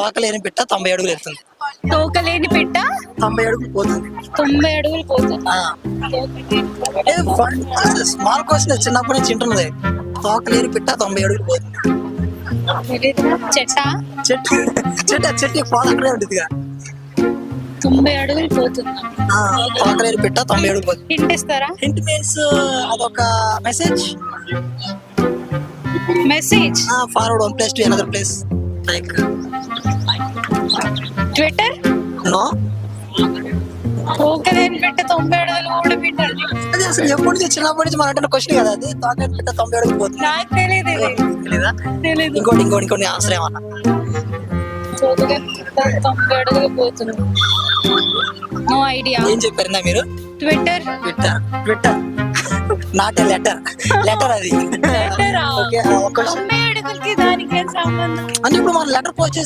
తోకలేని పిట్ట తొంభై అడుగులు ఎత్తుంది. తోకలేని పెట్ట తొంభై అడుగులు పోతుంది. తొంభై అడుగులు పోతుంది. స్మాల్ క్వశ్చన్ చిన్నప్పటి నుంచి వింటున్నది. తోకలేని పిట్ట తొంభై అడుగులు పోతుంది? చెట్ట? చెట్టు. చెట్టు చెట్టు ఉంటుందిగా తొంభై అడుగులు పోతుంది. ఆ, తోకలేని పిట్ట తొంభై అడుగులు పోతుంది. హింట్ ఇస్తారా? హింట్ మీన్స్ అదొక message. Message. Forward one place to another place. Like Twitter no తోకలేని పెట్ట తొంభై అడుగులు కూడా పెట్టారు అది అసలు ఎప్పటి నుంచి చిన్నప్పటి నుంచి మన క్వశ్చన్ కదా అది? తోకలేని పిట్ట తొంభై అడుగులు పోతుంది. నాకు తెలియదు తెలీదా? తెలీదు. ఇంకోటి ఇంకోటి ఇంకోటి ఆన్సర్ ఏమన్నా? తోకలేని పెట్ట తొంభై అడుగులు పోతుంది. నో ఐడియా ఏం చెప్పారు మీరు? Twitter Twitter Twitter not a letter letter అది? ఓకే దానికి అంటే ఇప్పుడు మనం లెటర్ పోస్ట్